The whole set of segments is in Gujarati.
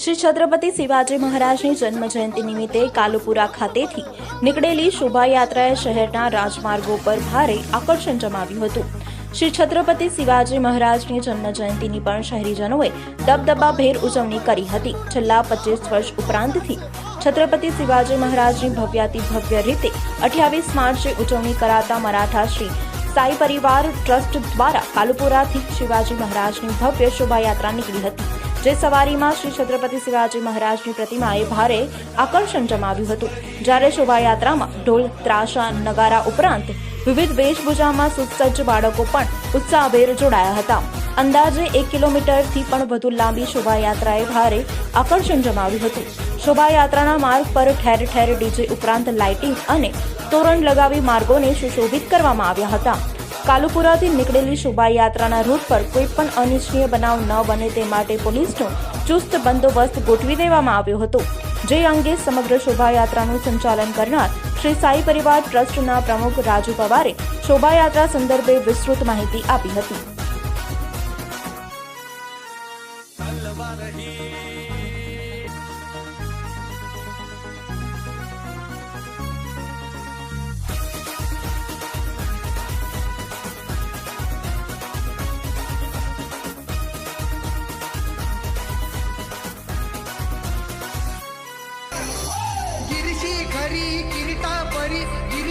શ્રી છત્રપતિ શિવાજી મહારાજની જન્મ જયંતિ નિમિત્તે કાલુપુરા ખાતેથી નીકળેલી શોભાયાત્રાએ શહેરના રાજમાર્ગો પર ભારે આકર્ષણ જમાવ્યું હતું. શ્રી છત્રપતિ શિવાજી મહારાજની જન્મ જયંતિની પણ શહેરીજનોએ દબદબાભેર ઉજવણી કરી હતી. છેલ્લા પચીસ વર્ષ ઉપરાંતથી છત્રપતિ શિવાજી મહારાજની ભવ્યાતિ ભવ્ય રીતે અઠ્યાવીસ માર્ચે ઉજવણી કરાતા મરાઠા શ્રી સાઈ પરિવાર ટ્રસ્ટ દ્વારા કાલુપુરાથી શિવાજી મહારાજની ભવ્ય શોભાયાત્રા નીકળી હતી. જે સવારીમાં શ્રી છત્રપતિ શિવાજી મહારાજની પ્રતિમાએ ભારે આકર્ષણ જમાવ્યું હતું. જ્યારે શોભાયાત્રામાં ઢોલ, ત્રાસા, નગારા ઉપરાંત વિવિધ વેશભૂષામાં સુસજ્જ બાળકો પણ ઉત્સાહભેર જોડાયા હતા. અંદાજે એક કિલોમીટરથી પણ વધુ લાંબી શોભાયાત્રાએ ભારે આકર્ષણ જમાવ્યું હતું. શોભાયાત્રાના માર્ગ પર ઠેર ઠેર ડીજે ઉપરાંત લાઇટિંગ અને તોરણ લગાવી માર્ગોને સુશોભિત કરવામાં આવ્યા હતા. કાલુપુરાથી નીકળેલી શોભાયાત્રાના રૂટ પર કોઈ પણ અનિચ્છનીય બનાવ ન બને તે માટે પોલીસનો ચુસ્ત બંદોબસ્ત ગોઠવી દેવામાં આવ્યો હતો. જે અંગે સમગ્ર શોભાયાત્રાનું સંચાલન કરનાર શ્રી સાઈ પરિવાર ટ્રસ્ટના પ્રમુખ રાજુ પવારે શોભાયાત્રા સંદર્ભે વિસ્તૃત માહિતી આપી હતી.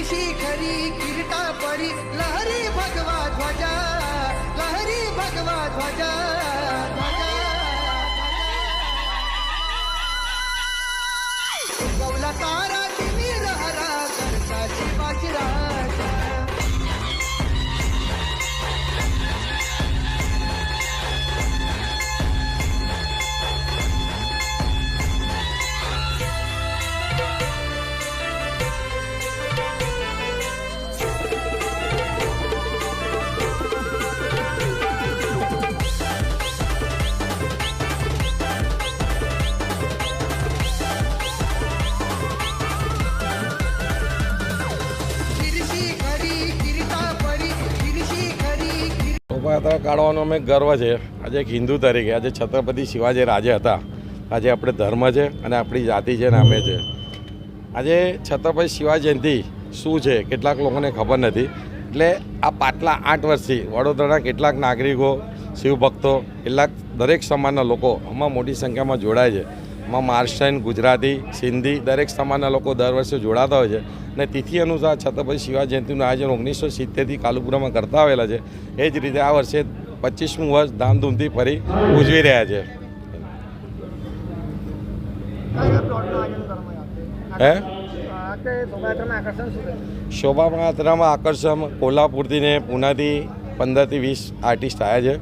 गिरशी खरी किरीटा परी. लहरी भगवा ध्वजा लहरी भगवा ध्वजा ध्वजा तारा किरी કાઢવાનો અમે ગર્વ છે. આજે એક હિન્દુ તરીકે, આજે છત્રપતિ શિવાજી રાજે હતા. આજે આપણે ધર્મ છે અને આપણી જાતિ છે નામે છે. આજે છત્રપતિ શિવાજી શું છે? કેટલાક લોકોને ખબર નથી. એટલે આ પાટલા આઠ વર્ષથી વડોદરાના કેટલાક નાગરિકો, શિવભક્તો, કેટલાક દરેક સમાજના લોકો આમાં મોટી સંખ્યામાં જોડાય છે. મહારાષ્ટ્રીયન ગુજરાતી, સિંધી દરેક સમાજના લોકો દર વર્ષે જોડાતા હોય છે. અને તિથિ અનુસાર છત્રપતિ શિવાજી જયંતિનું આયોજન ઓગણીસો સિત્તેરથી કાલુપુરામાં કરતા આવેલા છે. એ જ રીતે આ વર્ષે પચીસમું વર્ષ ધામધૂમથી ફરી ઉજવી રહ્યા છે. હે? શોભાયાત્રામાં આકર્ષણ કોલ્હાપુરથી ને પૂનાથી પંદરથી વીસ આર્ટિસ્ટ આવ્યા છે.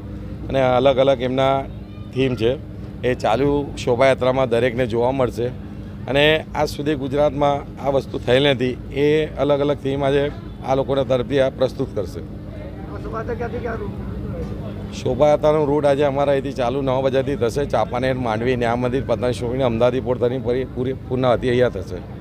અને અલગ અલગ એમના થીમ છે. એ ચાલુ શોભાયાત્રામાં દરેકને જોવા મળશે. અને આજ સુધી ગુજરાતમાં આ વસ્તુ થયેલ નથી. એ અલગ અલગ થીમ આજે આ લોકોના તરફથી આ પ્રસ્તુત કરશે. શોભાયાત્રાનો રૂટ આજે અમારા અહીંથી ચાલુ નવ બજારથી થશે. ચાપાનેર, માંડવી ન્યા મંદિર પતંગ શોખીને અમદાવાદી પોર્ટ પૂરી પૂરી પૂર્ણ હતી અહીંયા થશે.